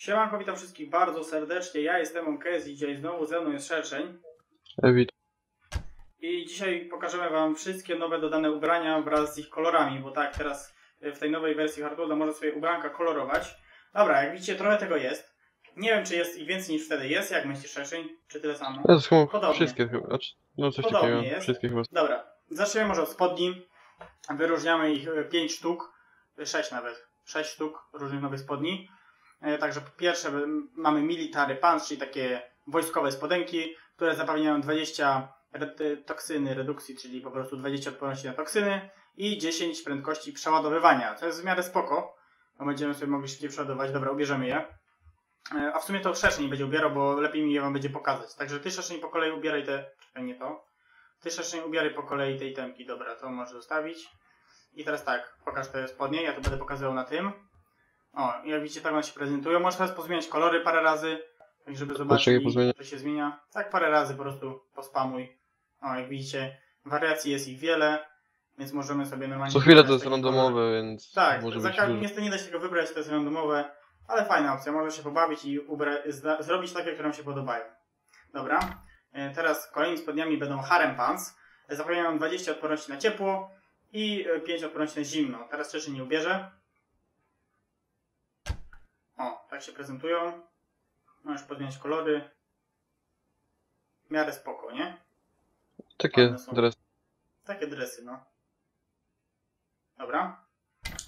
Siemanko, witam wszystkich bardzo serdecznie. Ja jestem Onkez i dzisiaj znowu ze mną jest Szerszeń. Ewit. I dzisiaj pokażemy Wam wszystkie nowe dodane ubrania wraz z ich kolorami, bo tak, teraz w tej nowej wersji Hardwoda można sobie ubranka kolorować. Dobra, jak widzicie, trochę tego jest. Nie wiem, czy jest ich więcej niż wtedy jest. Jak myślisz, Szerszeń? Czy tyle samo? To chyba Podobnie. wszystkie chyba. Znaczy, no coś Podobnie takiego. jest. Wszystkie chyba. Dobra, zaczniemy może od spodni. Wyróżniamy ich 5 sztuk, 6 nawet, 6 sztuk różnych nowych spodni. E, Także po pierwsze mamy military pants, czyli takie wojskowe spodenki, które zapewniają 20 re- e, toksyny redukcji, czyli po prostu 20 odporności na toksyny i 10 prędkości przeładowywania. To jest w miarę spoko, bo będziemy sobie mogli szybciej przeładować. Dobra, ubierzemy je. E, A w sumie to szerszej będzie ubierał, bo lepiej mi je wam będzie pokazać. Także ty szerszej po kolei ubieraj te... Czekaj, nie to. Ty szerszej ubieraj po kolei tej temki. Dobra, to możesz zostawić. I teraz tak, pokaż te spodnie, ja to będę pokazywał na tym. O, jak widzicie, tak one się prezentują. Możesz teraz pozmieniać kolory parę razy, tak żeby zobaczyć, pozmieniać? co się zmienia. Tak parę razy po prostu pospamuj. O, jak widzicie, wariacji jest ich wiele, więc możemy sobie normalnie... Co chwilę to jest randomowe, więc Tak, może za być ka- dużo. niestety nie da się tego wybrać, to jest randomowe, ale fajna opcja. Można się pobawić i zrobić takie, które nam się podobają. Dobra, e, teraz kolejnymi spodniami będą harem pants. E, Zapewniają 20 odporności na ciepło i e, 5 odporności na zimno. Teraz rzeczy nie ubierze. O, tak się prezentują. Możesz podmieniać kolory. W miarę spoko, nie? Takie dresy. Takie dresy, no. Dobra.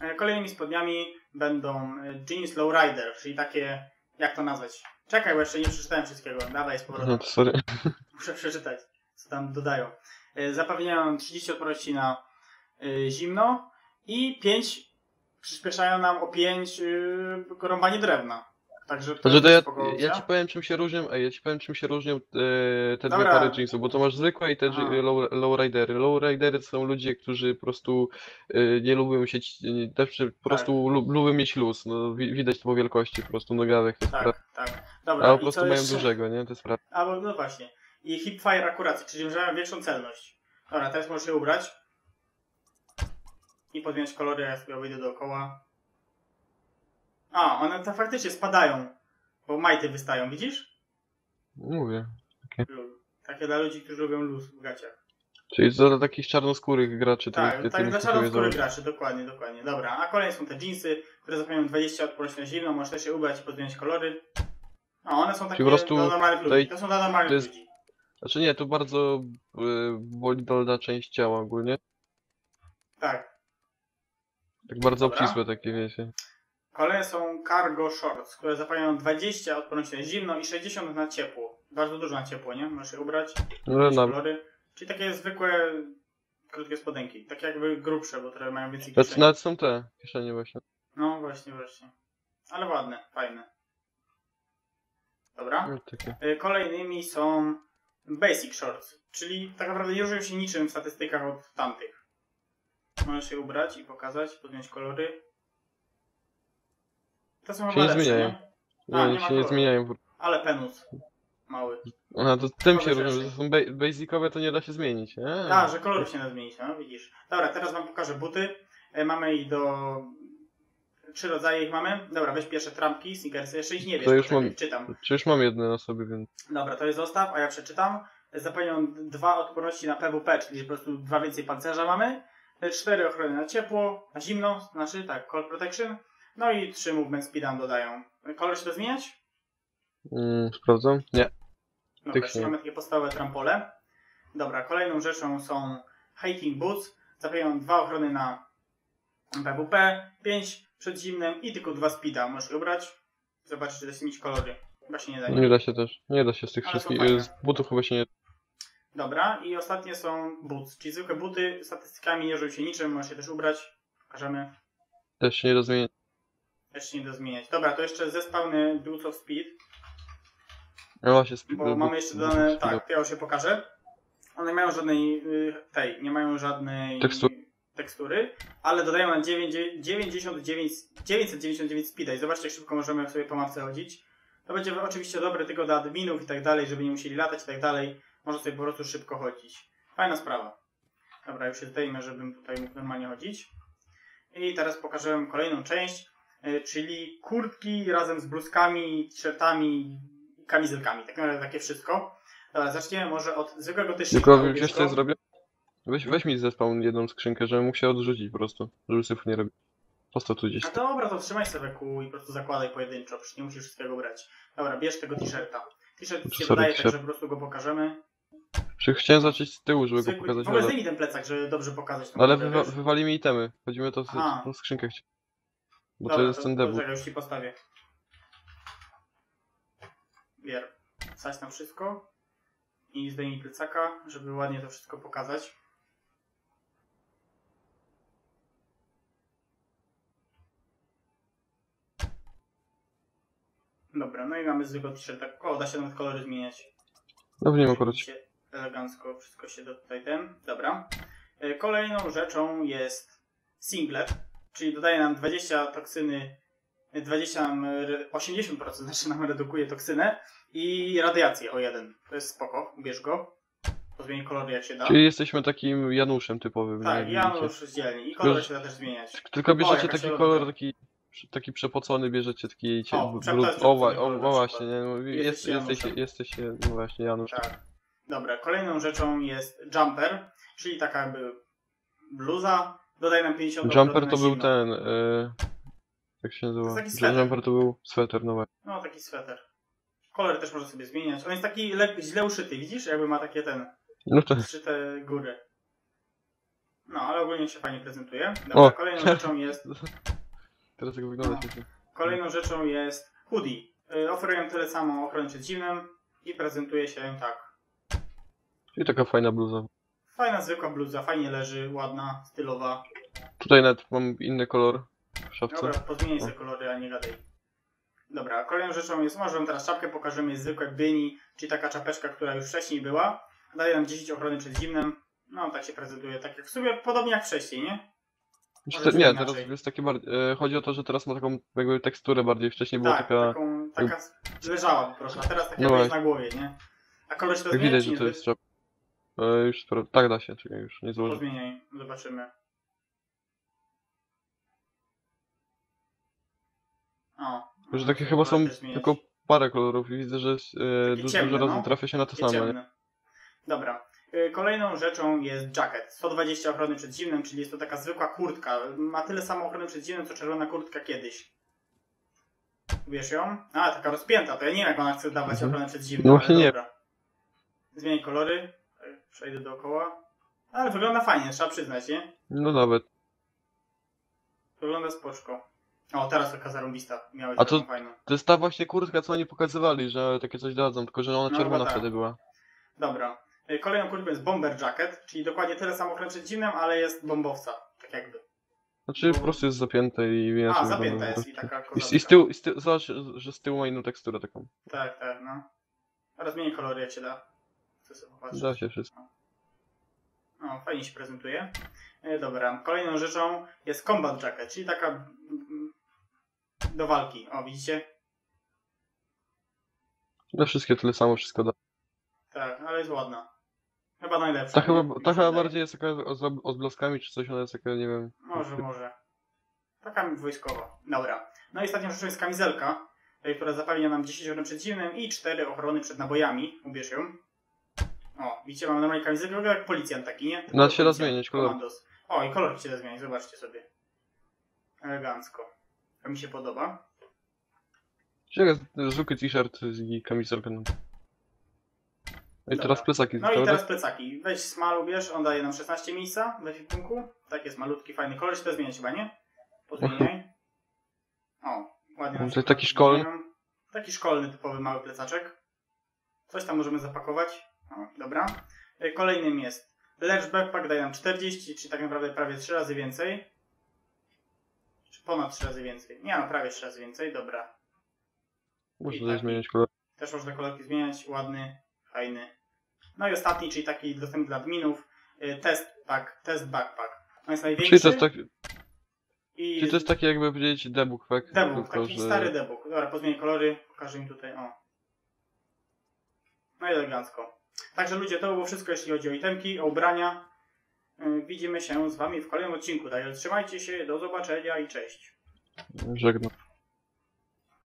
E, Kolejnymi spodniami będą jeans lowrider, czyli takie, jak to nazwać? Czekaj, bo jeszcze nie przeczytałem wszystkiego. Dawaj z powrotem. No to sorry. Muszę przeczytać, co tam dodają. E, Zapewniają 30 odporności na e, zimno i 5 przyspieszają nam o 5 y, rąbanie drewna. Także to Znaczy ja, spoko ja ci powiem czym się różnią, ej, ja ci powiem czym się różnią e, te dwie pary jeansów, bo to masz zwykłe i te low, lowridery. Lowridery to są ludzie, którzy po prostu e, nie lubią się, też po Tak. prostu lu, lubią mieć luz, no wi- widać to po wielkości po prostu nogawek. Tak, tak. Dobra, A po prostu mają jeszcze? dużego, nie? To jest prawda. Albo, no właśnie. I hipfire akuracji, czyli że mają większą celność. Dobra, teraz możesz je ubrać. I podmieniać kolory, ja sobie wyjdę dookoła. A, one to faktycznie spadają. Bo majty wystają, widzisz? Mówię. Lul. Takie dla ludzi, którzy lubią luz w gaciach. Czyli dla takich czarnoskórych graczy, Tak, tak nie dla czarnoskórych za- graczy, dokładnie, dokładnie. Dobra, a kolejne są te jeansy, które zapewniają 20 odporności na zimno, możesz też je ubrać i podmieniać kolory. A one są takie dla normalnych ludzi. To są dla normalnych jest- ludzi. Znaczy nie, to bardzo y, boli dolna część ciała ogólnie. Tak. Tak bardzo Dobra. obcisłe takie, wiecie. Kolejne są cargo shorts, które zapewniają 20 odporności na zimno i 60 na ciepło. Bardzo dużo na ciepło, nie? Możesz je ubrać, No, kolory. Czyli takie zwykłe, krótkie spodenki. Takie jakby grubsze, bo trochę mają więcej nawet, kieszeni. nawet są te kieszenie właśnie. No właśnie, właśnie. Ale ładne, fajne. Dobra. No, takie. Y, Kolejnymi są basic shorts, czyli tak naprawdę nie różnią się niczym w statystykach od tamtych. Możesz je ubrać i pokazać, podjąć kolory. To są Się nie zmieniają. nie? A, nie się nie zmieniają. Ale penus. Mały. Aha, to tym się szerszy. że są ba basicowe, to nie da się zmienić. nie? A, że kolorów się nie zmienić, no widzisz. Dobra, teraz wam pokażę buty. E, Mamy ich do... Trzy rodzaje ich mamy. Dobra, weź pierwsze trampki, sneakersy. Jeszcze ich nie wiesz, To już mam- czytam. Czy już mam jedne na sobie, więc... Dobra, to jest zostaw, a ja przeczytam. Zapewnią dwa odporności na PWP, czyli po prostu dwa więcej pancerza mamy. E, Cztery ochrony na ciepło, na zimno, znaczy tak, cold protection. No i trzy movement speed nam dodają. Kolor się to zmieniać? Mm, sprawdzam? Nie. Dobra, czyli mamy takie podstawowe trampole. Dobra, kolejną rzeczą są hiking boots. Zapewniają dwa ochrony na PWP, 5 przed zimnem i tylko dwa speeda. Możesz ubrać. Zobaczyć, czy da się mieć kolory. Chyba się nie da. Nie da się też. Nie da się z tych Ale wszystkich... Z butów chyba się nie... Dobra, i ostatnie są boots, czyli zwykłe buty, statystykami nie różnią się niczym, możesz je też ubrać. Pokażemy. Też się nie da zmienić. Też się nie da zmieniać. Dobra, to jeszcze zespałny Boots of Speed, No właśnie, sp- bo mamy jeszcze butów dodane, speedo. tak, ja się pokażę. One nie mają żadnej, y, tej, nie mają żadnej Tekstury. tekstury, ale dodają na 9, 99, 999 speeda i zobaczcie jak szybko możemy sobie po mapce chodzić. To będzie oczywiście dobre tylko dla adminów i tak dalej, żeby nie musieli latać i tak dalej. Można sobie po prostu szybko chodzić. Fajna sprawa. Dobra, już się zdejmę, żebym tutaj mógł normalnie chodzić. I teraz pokażę wam kolejną część. y, czyli kurtki razem z bluzkami, t-shirtami, kamizelkami, tak naprawdę takie wszystko. Dobra, zaczniemy może od zwykłego t-shirta. Tylko wiesz co zrobię? Weź, weź mi zespawn jedną skrzynkę, żebym mógł się odrzucić po prostu, żeby syfu nie robić. Postaw tu gdzieś. A dobra, to trzymaj sobie kół i po prostu zakładaj pojedynczo, przecież nie musisz wszystkiego brać. Dobra, bierz tego t-shirta. T-shirt się wydaje, tak że po prostu go pokażemy. Czy chciałem zacząć z tyłu, żeby go pokazać, W ogóle ale... zdejmij ten plecak, żeby dobrze pokazać. ale wywa wywali mi itemy. Chodzi mi o to, Aha. tą skrzynkę. Bo Dobra, to jest ten debut. Czekaj, już ci postawię. Bier. Wsadź tam wszystko. I zdejmij plecaka, żeby ładnie to wszystko pokazać. Dobra, no i mamy zwykły t-shirt. Tak, o, da się nawet kolory zmieniać. No nie ma akurat. Widzicie, Elegancko wszystko się tutaj ten. Dobra. E, Kolejną rzeczą jest singlet, czyli dodaje nam 20 toksyny, e, 20 nam, re- 80% znaczy nam redukuje toksynę i radiację o jeden. To jest spoko, ubierz go. Pozmień kolory jak się da. Czyli jesteśmy takim Januszem typowym. tak, nie? ja Widzicie? już dzielni. I Tylko- się da też zmieniać. Tylko bierzecie jaka taki kolor, taki, taki przepocony, bierzecie taki O, przepocony o, kolor o, o właśnie, nie, no, Jesteś jest, jesteś, Januszem. jesteś, no właśnie Janusz. Tak. Dobra, kolejną rzeczą jest jumper, czyli taka jakby bluza. Dodaje nam 50 Jumper to był ten, e, jak się nazywa? taki sweter. Jumper to był sweter, no właśnie. No, taki sweter. Kolor też można sobie zmieniać. On jest taki le- źle uszyty, widzisz? Jakby ma takie ten, No to, zszyte góry. No, ale ogólnie się fajnie prezentuje. Dobra, O. kolejną rzeczą jest, teraz jak wygląda No. kolejną rzeczą jest hoodie. Y, Oferują tyle samo ochronę przed zimnem i prezentuje się tak. Czyli taka fajna bluza. Fajna, zwykła bluza, fajnie leży, ładna, stylowa. Tutaj nawet mam inny kolor w szafce. Dobra, pozmieniaj sobie kolory, a nie gadaj. Dobra, kolejną rzeczą jest, może wam teraz czapkę pokażemy, jest zwykłe byni, czyli taka czapeczka, która już wcześniej była. Daje nam 10 ochrony przed zimnem. No, tak się prezentuje, tak jak w sumie podobnie jak wcześniej, nie? Znaczy, nie, teraz jest taki bardziej, e, chodzi o to, że teraz ma taką jakby teksturę bardziej, wcześniej była tak, taka, taką, taka leżała po prostu, a teraz taka No jest na głowie, nie? A kolor się to widać, że to jest czap... E, już spra- tak da się, czekaj, już nie złożę. Pozmieniaj, zobaczymy. O. No, takie chyba są zmieniać. tylko parę kolorów i widzę, że e, Takie du- ciemne, dużo razy no. trafia się na to Takie samo, nie? ciemne. Dobra. Y, Kolejną rzeczą jest jacket. 120 ochrony przed zimnem, czyli jest to taka zwykła kurtka. Ma tyle samo ochrony przed zimnem, co czerwona kurtka kiedyś. Wiesz ją? A, taka rozpięta. To ja nie wiem, jak ona chce dawać Mhm. ochronę przed zimnem. No właśnie nie. dobra. Zmieniaj kolory. Przejdę dookoła. Ale wygląda fajnie, trzeba przyznać, nie? No nawet. Wygląda spoczko. O, teraz taka zarąbista. Miałeś A to- fajną. To jest ta właśnie kurtka, co oni pokazywali, że takie coś dadzą, tylko że ona No, czerwona tak. wtedy była. Dobra. Y, Kolejną kurtką jest bomber jacket, czyli dokładnie tyle samo zimnem, ale jest bombowca. Tak jakby. Znaczy po prostu jest zapięte i inaczej A, zapięta jest i taka I, i z tyłu, i z tyłu, zobacz, że z tyłu ma inną teksturę taką. Tak, tak, no. Teraz zmienię kolory, jak się da. Chcę sobie. Da się wszystko. No, fajnie się prezentuje. E, Dobra, kolejną rzeczą jest combat jacket, czyli taka mm, do walki. O, widzicie? Na wszystkie tyle samo wszystko da. Tak, ale jest ładna. Chyba najlepsza. Ta chyba, ta chyba bardziej jest taka z odblaskami czy coś, ona jest taka, nie wiem. Może, może. Taka wojskowa. Dobra. No i ostatnią rzeczą jest kamizelka, e, która zapewnia nam 10 ochrony przed zimnem i 4 ochrony przed nabojami. Ubierz ją. O, widzicie, mamy normalnie kamizelkę, wygląda jak policjant taki, nie? No, się da zmienić kolor. Komandos. O, i kolor się da zmieniać, zobaczcie sobie. Elegancko. To mi się podoba. Ciekawe, zwykły t-shirt i kamizelka. No. I Dobra. teraz plecaki, No i teraz plecaki. Weź smal, ubierz, on daje nam 16 miejsca w ekwipunku. Tak jest malutki, fajny kolor, się to zmieniać chyba, nie? Pozmieniaj. O, ładnie. nam To się taki szkolny? Taki szkolny, typowy mały plecaczek. Coś tam możemy zapakować. Dobra. Y, Kolejnym jest Ledge Backpack, daje nam 40, czyli tak naprawdę prawie 3 razy więcej. Czy ponad 3 razy więcej. Nie, no prawie 3 razy więcej, dobra. Można tutaj taki. zmieniać kolor. Też można kolorki zmieniać, ładny, fajny. No i ostatni, czyli taki dostępny dla adminów, y, test pack, test backpack. On jest największy Czyli to jest, tak, i czyli to jest taki jakby powiedzieć debug, tak? debug, taki że- stary debug. Dobra, pozmienię kolory, pokażę im tutaj, o. No i elegancko. Także ludzie, to było wszystko, jeśli chodzi o itemki, o ubrania. Y, Widzimy się z wami w kolejnym odcinku. Także trzymajcie się, do zobaczenia i cześć. Żegnam.